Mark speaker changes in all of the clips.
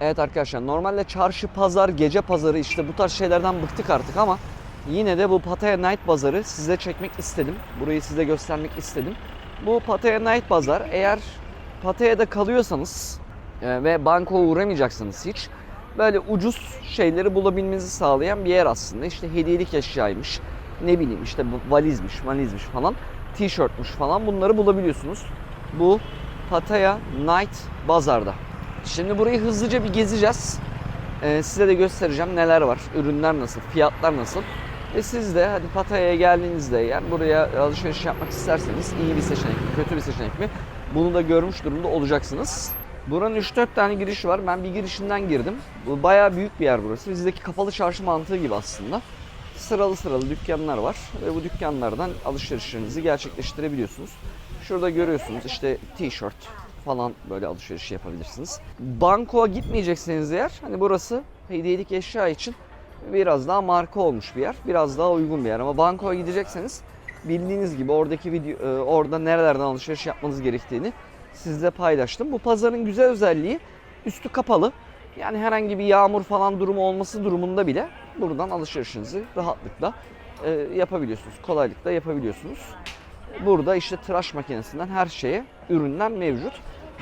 Speaker 1: Evet arkadaşlar normalde çarşı, pazar, gece pazarı işte bu tarz şeylerden bıktık artık ama yine de bu Pattaya Night Pazarı size çekmek istedim. Burayı size göstermek istedim. Bu Pattaya Night Pazar eğer Pattaya'da kalıyorsanız e, ve bankoya uğramayacaksınız hiç böyle ucuz şeyleri bulabilmenizi sağlayan bir yer aslında. İşte hediyelik eşyaymış, ne bileyim işte valizmiş, valizmiş falan, tişörtmüş falan bunları bulabiliyorsunuz. Bu Pattaya Night Bazar'da. Şimdi burayı hızlıca bir gezeceğiz. Ee, size de göstereceğim neler var, ürünler nasıl, fiyatlar nasıl. Ve siz de hadi Pattaya'ya geldiğinizde eğer buraya alışveriş yapmak isterseniz iyi bir seçenek mi, kötü bir seçenek mi bunu da görmüş durumda olacaksınız. Buranın 3-4 tane girişi var. Ben bir girişinden girdim. Bu bayağı büyük bir yer burası. Bizdeki kapalı çarşı mantığı gibi aslında. Sıralı sıralı dükkanlar var ve bu dükkanlardan alışverişlerinizi gerçekleştirebiliyorsunuz. Şurada görüyorsunuz işte tişört falan böyle alışveriş yapabilirsiniz. Banko'a gitmeyecekseniz eğer hani burası hediyelik eşya için biraz daha marka olmuş bir yer. Biraz daha uygun bir yer ama bankoya gidecekseniz bildiğiniz gibi oradaki video e, orada nerelerden alışveriş yapmanız gerektiğini sizle paylaştım. Bu pazarın güzel özelliği üstü kapalı. Yani herhangi bir yağmur falan durumu olması durumunda bile buradan alışverişinizi rahatlıkla e, yapabiliyorsunuz. Kolaylıkla yapabiliyorsunuz. Burada işte tıraş makinesinden her şeye ürünler mevcut.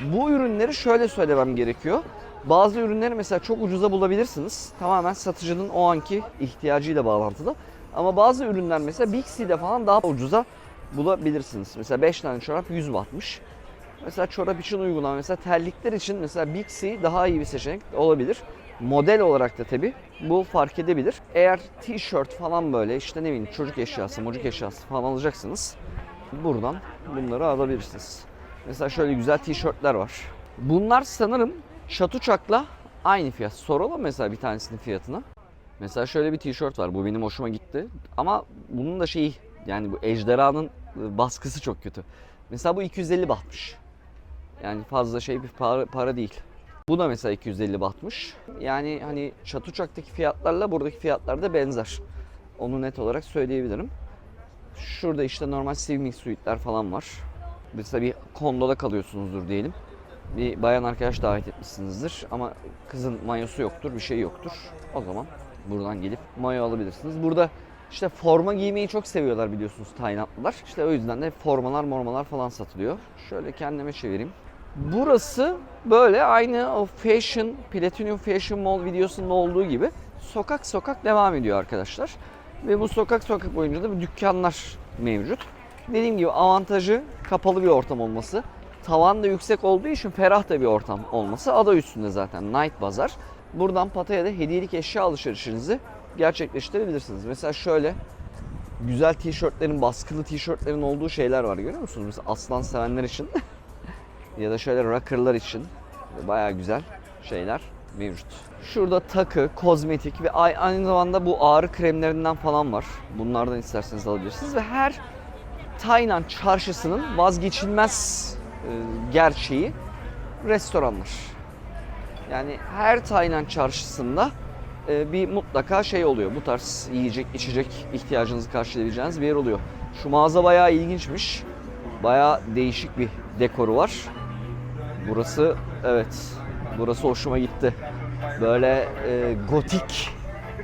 Speaker 1: Bu ürünleri şöyle söylemem gerekiyor. Bazı ürünleri mesela çok ucuza bulabilirsiniz. Tamamen satıcının o anki ihtiyacıyla bağlantılı. Ama bazı ürünler mesela Big C'de falan daha ucuza bulabilirsiniz. Mesela 5 tane çorap 100 wattmış. Mesela çorap için uygulanan mesela terlikler için mesela Big C daha iyi bir seçenek olabilir. Model olarak da tabi bu fark edebilir. Eğer tişört falan böyle işte ne bileyim çocuk eşyası, mocuk eşyası falan alacaksınız. Buradan bunları alabilirsiniz. Mesela şöyle güzel tişörtler var. Bunlar sanırım Şatuçak'la aynı fiyat. Soralım mesela bir tanesinin fiyatını. Mesela şöyle bir tişört var. Bu benim hoşuma gitti. Ama bunun da şeyi yani bu ejderhanın e, baskısı çok kötü. Mesela bu 250 bahtmış. Yani fazla şey bir para, para değil. Bu da mesela 250 bahtmış. Yani hani Çatuçak'taki fiyatlarla buradaki fiyatlar da benzer. Onu net olarak söyleyebilirim. Şurada işte normal swimming suite'ler falan var. Mesela bir kondoda kalıyorsunuzdur diyelim. Bir bayan arkadaş davet etmişsinizdir ama kızın mayosu yoktur, bir şey yoktur. O zaman buradan gelip mayo alabilirsiniz. Burada işte forma giymeyi çok seviyorlar biliyorsunuz Taylandlılar. İşte o yüzden de formalar mormalar falan satılıyor. Şöyle kendime çevireyim. Burası böyle aynı o Fashion, Platinum Fashion Mall videosunda olduğu gibi sokak sokak devam ediyor arkadaşlar. Ve bu sokak sokak boyunca da bu dükkanlar mevcut. Dediğim gibi avantajı kapalı bir ortam olması. Tavan da yüksek olduğu için ferah da bir ortam olması. Ada üstünde zaten Night Bazar. Buradan Pattaya'da hediyelik eşya alışverişinizi gerçekleştirebilirsiniz. Mesela şöyle güzel tişörtlerin, baskılı tişörtlerin olduğu şeyler var görüyor musunuz? Mesela aslan sevenler için ya da şöyle rockerlar için bayağı güzel şeyler mevcut. Şurada takı, kozmetik ve ay- aynı zamanda bu ağrı kremlerinden falan var. Bunlardan isterseniz alabilirsiniz ve her Tayland çarşısının vazgeçilmez e, gerçeği restoranlar. Yani her Tayland çarşısında e, bir mutlaka şey oluyor. Bu tarz yiyecek, içecek ihtiyacınızı karşılayabileceğiniz bir yer oluyor. Şu mağaza bayağı ilginçmiş. Bayağı değişik bir dekoru var. Burası evet. Burası hoşuma gitti. Böyle e, gotik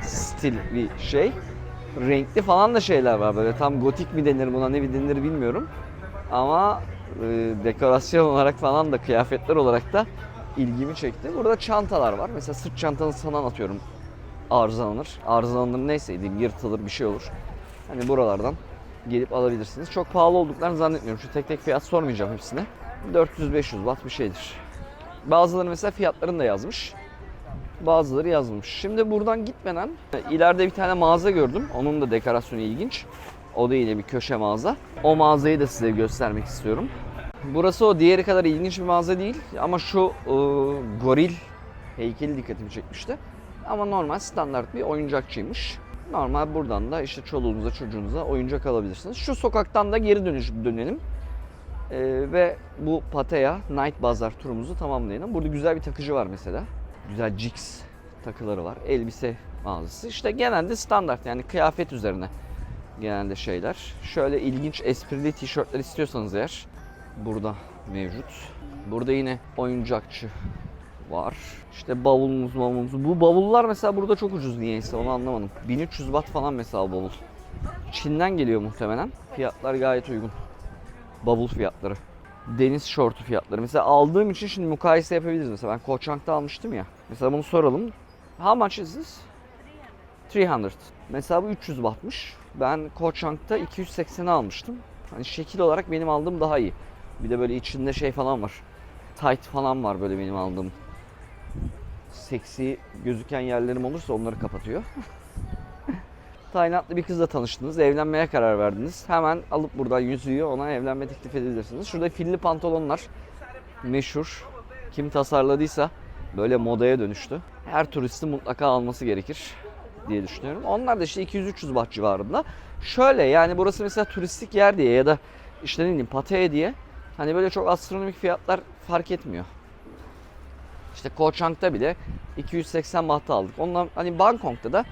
Speaker 1: stil bir şey. Renkli falan da şeyler var böyle. Tam gotik mi denir buna ne denir bilmiyorum. Ama e, dekorasyon olarak falan da kıyafetler olarak da ilgimi çekti. Burada çantalar var. Mesela sırt çantanızı falan atıyorum arızalanır. Arızalanır neyse diyeyim yırtılır bir şey olur. Hani buralardan gelip alabilirsiniz. Çok pahalı olduklarını zannetmiyorum. Şu tek tek fiyat sormayacağım hepsine. 400-500 watt bir şeydir. Bazıları mesela fiyatlarını da yazmış. Bazıları yazmamış. Şimdi buradan gitmeden ileride bir tane mağaza gördüm. Onun da dekorasyonu ilginç. O da yine bir köşe mağaza. O mağazayı da size göstermek istiyorum. Burası o diğeri kadar ilginç bir mağaza değil ama şu e, goril heykeli dikkatimi çekmişti. Ama normal standart bir oyuncakçıymış. Normal buradan da işte çoluğunuza çocuğunuza oyuncak alabilirsiniz. Şu sokaktan da geri dönüş dönelim. E, ve bu Pattaya Night Bazaar turumuzu tamamlayalım. Burada güzel bir takıcı var mesela. Güzel Jigs takıları var. Elbise mağazası. İşte genelde standart yani kıyafet üzerine genelde şeyler. Şöyle ilginç esprili tişörtler istiyorsanız eğer burada mevcut. Burada yine oyuncakçı var. İşte bavulumuz bavulumuz. Bu bavullar mesela burada çok ucuz niyeyse onu anlamadım. 1300 watt falan mesela bavul. Çin'den geliyor muhtemelen. Fiyatlar gayet uygun. Bavul fiyatları. Deniz şortu fiyatları. Mesela aldığım için şimdi mukayese yapabiliriz. Mesela ben Koçank'ta almıştım ya. Mesela bunu soralım. How much is this? 300. Mesela bu 300 wattmış. Ben Koçank'ta 280'e almıştım. Hani şekil olarak benim aldığım daha iyi. Bir de böyle içinde şey falan var. Tight falan var böyle benim aldığım. Seksi gözüken yerlerim olursa onları kapatıyor. Taylandlı bir kızla tanıştınız, evlenmeye karar verdiniz. Hemen alıp buradan yüzüğü ona evlenme teklif edebilirsiniz. Şurada filli pantolonlar meşhur. Kim tasarladıysa böyle modaya dönüştü. Her turistin mutlaka alması gerekir diye düşünüyorum. Onlar da işte 200-300 watt civarında. Şöyle yani burası mesela turistik yer diye ya da işte ne diyeyim Pattaya diye hani böyle çok astronomik fiyatlar fark etmiyor. İşte Koh bile 280 watt aldık. Ondan hani Bangkok'ta da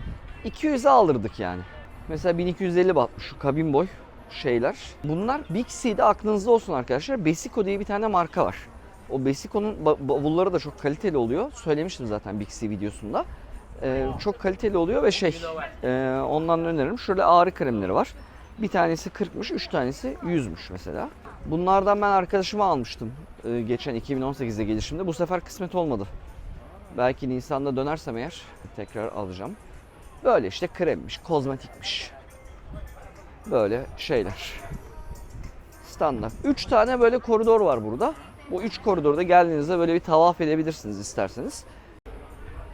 Speaker 1: 200'e alırdık yani. Mesela 1250 watt şu kabin boy şeyler. Bunlar Big C'de aklınızda olsun arkadaşlar. Besico diye bir tane marka var. O Besico'nun ba- bavulları da çok kaliteli oluyor. Söylemiştim zaten Big C videosunda. Ee, çok kaliteli oluyor ve şey e, ondan öneririm. Şöyle ağrı kremleri var. Bir tanesi 40'mış, 3 tanesi 100'müş mesela. Bunlardan ben arkadaşıma almıştım e, geçen 2018'de gelişimde. Bu sefer kısmet olmadı. Belki Nisan'da dönersem eğer tekrar alacağım. Böyle işte kremmiş, kozmetikmiş. Böyle şeyler. Standart. 3 tane böyle koridor var burada. Bu 3 koridorda geldiğinizde böyle bir tavaf edebilirsiniz isterseniz.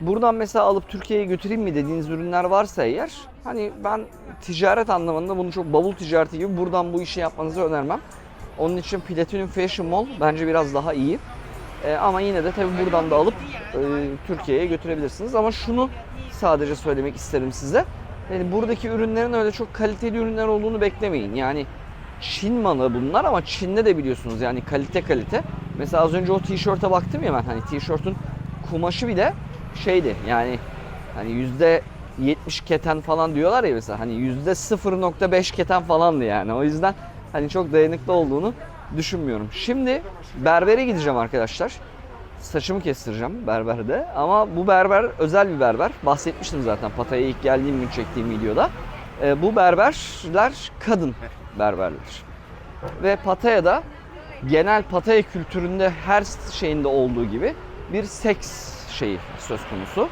Speaker 1: Buradan mesela alıp Türkiye'ye götüreyim mi dediğiniz ürünler varsa eğer hani ben ticaret anlamında bunu çok bavul ticareti gibi buradan bu işi yapmanızı önermem. Onun için Platinum Fashion Mall bence biraz daha iyi. Ee, ama yine de tabii buradan da alıp e, Türkiye'ye götürebilirsiniz. Ama şunu sadece söylemek isterim size. Yani buradaki ürünlerin öyle çok kaliteli ürünler olduğunu beklemeyin. Yani Çin malı bunlar ama Çin'de de biliyorsunuz yani kalite kalite. Mesela az önce o tişörte baktım ya ben hani tişörtün kumaşı bile şeydi yani hani yüzde 70 keten falan diyorlar ya mesela hani yüzde 0.5 keten falandı yani o yüzden hani çok dayanıklı olduğunu düşünmüyorum. Şimdi berbere gideceğim arkadaşlar. Saçımı kestireceğim berberde ama bu berber özel bir berber. Bahsetmiştim zaten Patay'a ilk geldiğim gün çektiğim videoda. Ee, bu berberler kadın berberler. Ve Pataya'da genel Pataya kültüründe her şeyinde olduğu gibi bir seks şeyi söz konusu.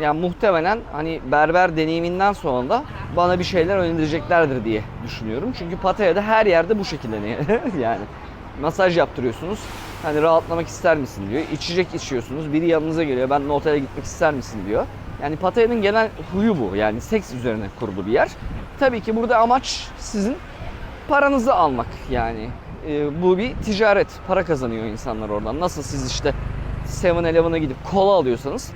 Speaker 1: Yani muhtemelen hani berber deneyiminden sonra da bana bir şeyler önereceklerdir diye düşünüyorum. Çünkü Pataya'da her yerde bu şekilde ne- yani masaj yaptırıyorsunuz. Hani rahatlamak ister misin diyor. İçecek içiyorsunuz. Biri yanınıza geliyor. Ben otele gitmek ister misin diyor. Yani Pataya'nın genel huyu bu. Yani seks üzerine kurulu bir yer. Tabii ki burada amaç sizin paranızı almak yani. Ee, bu bir ticaret. Para kazanıyor insanlar oradan. Nasıl siz işte 7-Eleven'a gidip kola alıyorsanız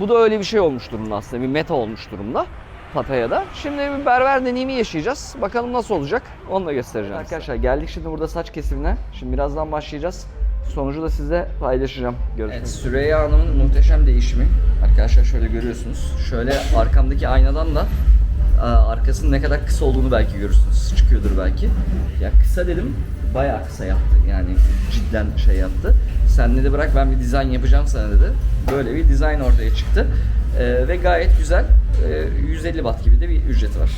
Speaker 1: bu da öyle bir şey olmuş durumda aslında. Bir meta olmuş durumda Pataya'da. Şimdi bir berber deneyimi yaşayacağız. Bakalım nasıl olacak onu da göstereceğim. Arkadaşlar geldik şimdi burada saç kesimine. Şimdi birazdan başlayacağız. Sonucu da size paylaşacağım. Görüşmek evet, Süreyya Hanım'ın muhteşem değişimi. Arkadaşlar şöyle görüyorsunuz. Şöyle arkamdaki aynadan da Aa, arkasının ne kadar kısa olduğunu belki görürsünüz. Çıkıyordur belki. Ya kısa dedim, bayağı kısa yaptı. Yani cidden şey yaptı. Sen dedi bırak ben bir dizayn yapacağım sana dedi. Böyle bir dizayn ortaya çıktı. Ee, ve gayet güzel. Ee, 150 watt gibi de bir ücreti var.